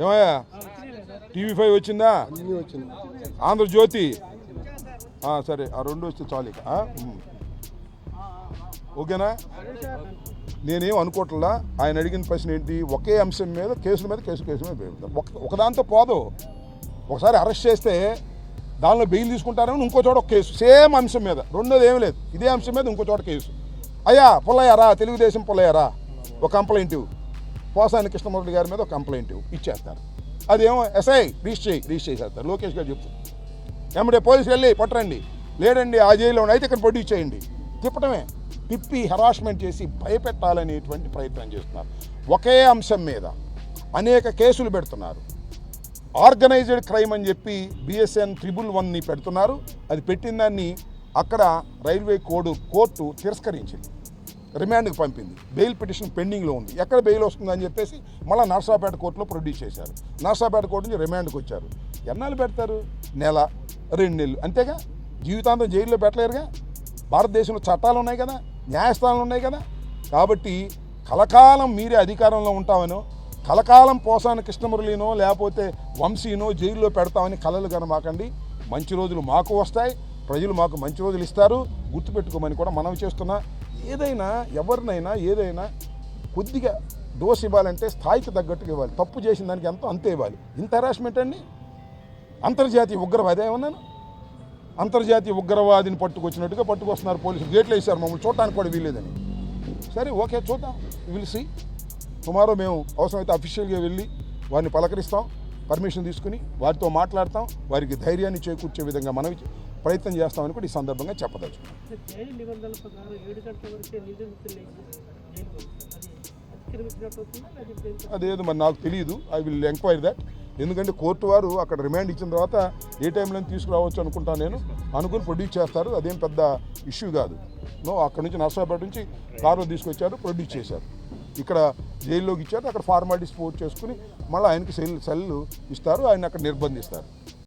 ఏమయ్యా? TV five వచ్చిందా? ఆంధ్రజ్యోతి. సరే ఆ రెండు వస్తే చాలు ఇక. ఓకేనా? నేనేం అనుకోవట్లా ఆయన అడిగిన ప్రశ్న ఏంటి? ఒకే అంశం మీద కేసుల మీద కేసు కేసు మీద ఒక ఒకదాంతో పోదు. ఒకసారి అరెస్ట్ చేస్తే దానిలో బెయిల్ తీసుకుంటారని ఇంకో చోట ఒక కేసు. సేమ్ అంశం మీద. రెండోది ఏం లేదు. ఇదే అంశం మీద ఇంకో చోట కేసు. అయ్యా పుల్లయ్యారా తెలుగుదేశం పుల్లయ్యారా ఒక కంప్లైంట్ ఇవ్వు. పోసాని కృష్ణమూర్తి గారి మీద ఒక కంప్లైంట్ ఇచ్చేస్తారు. అదేమో ఎస్ఐ రిజిస్టర్ చేయి రిజిస్టర్ చేసేస్తారు. లోకేష్ గారు చెప్తారు. ఎమ్మడే పోలీసులు వెళ్ళి పట్టరండి. లేడండి ఆ జైల్లో అయితే ఇక్కడ ప్రొడ్యూస్ చేయండి తిప్పటమే. తిప్పి హెరాస్మెంట్ చేసి భయపెట్టాలనేటువంటి ప్రయత్నం చేస్తున్నారు. ఒకే అంశం మీద అనేక కేసులు పెడుతున్నారు. ఆర్గనైజ్డ్ క్రైమ్ అని చెప్పి బిఎస్ఎన్ ట్రిబుల్ వన్ని పెడుతున్నారు. అది పెట్టిన దాన్ని అక్కడ రైల్వే కోడ్ కోర్టు తిరస్కరించింది. రిమాండ్కి పంపింది. బెయిల్ పిటిషన్ పెండింగ్లో ఉంది. ఎక్కడ బెయిల్ వస్తుందని చెప్పేసి మళ్ళీ నర్సాపేట కోర్టులో ప్రొడ్యూస్ చేశారు. నర్సాపేట కోర్టు నుంచి రిమాండ్కి వచ్చారు. ఎన్నాళ్ళు పెడతారు? నెల రెండు నెలలు. అంతేగా? జీవితాంతం జైల్లో పెట్టలేరుగా? భారతదేశంలో చట్టాలు ఉన్నాయి కదా? న్యాయస్థానాలు ఉన్నాయి కదా? కాబట్టి కలకాలం మీరే అధికారంలో ఉంటామనో కలకాలం పోసాన కృష్ణమురళినో లేకపోతే వంశీనో జైల్లో పెడతామని కలలు కనమాకండి మంచి రోజులు మాకు వస్తాయి. ప్రజలు మాకు మంచి రోజులు ఇస్తారు. గుర్తుపెట్టుకోమని కూడా మనం చేస్తున్నా. ఏదైనా ఎవరినైనా ఏదైనా కొద్దిగా డోస్ ఇవ్వాలంటే స్థాయికి తగ్గట్టుగా ఇవ్వాలి. తప్పు చేసిన దానికి ఎంతో అంతే ఇవ్వాలి. ఇంత హెరాస్మెంట్ అండి? అంతర్జాతీయ ఉగ్రవాది ఏమన్నాను? అంతర్జాతీయ ఉగ్రవాదిని పట్టుకొచ్చినట్టుగా పట్టుకొస్తున్నారు పోలీసులు. గేట్లు వేశారు మమ్మల్ని. చూడటానికి కూడా వీల్లేదని. సరే ఓకే చూద్దాం. విల్ సి టుమారో మేము అవసరమైతే అఫీషియల్గా వెళ్ళి వారిని పలకరిస్తాం. పర్మిషన్ తీసుకుని వారితో మాట్లాడతాం. వారికి ధైర్యాన్ని చేకూర్చే విధంగా మనం ప్రయత్నం చేస్తామని కూడా ఈ సందర్భంగా చెప్పదలుచుకున్నాం. జైలు నిబంధనల ప్రకారం ఏడు గంటల వరకే నిందితులు జైలు అది అతిక్రమించినట్టు అవుతుందా లేకపోతే ఎంత? అదేదో మరి నాకు తెలియదు ఐ విల్ ఎంక్వైరీ దట్ ఎందుకంటే కోర్టు వారు అక్కడ రిమాండ్ ఇచ్చిన తర్వాత ఏ టైంలో తీసుకురావచ్చు అనుకుంటా నేను. అనుకుని ప్రొడ్యూస్ చేస్తారు. అదేం పెద్ద ఇష్యూ కాదు. నో అక్కడ నుంచి నర్సాపేట నుంచి కారులో తీసుకొచ్చారు ప్రొడ్యూస్ చేశారు. ఇక్కడ జైల్లోకి ఇచ్చారు. అక్కడ ఫార్మాలిటీస్ పూర్తి చేసుకుని మళ్ళీ ఆయనకి సెల్ సెల్ ఇస్తారు. ఆయన అక్కడ నిర్బంధిస్తారు.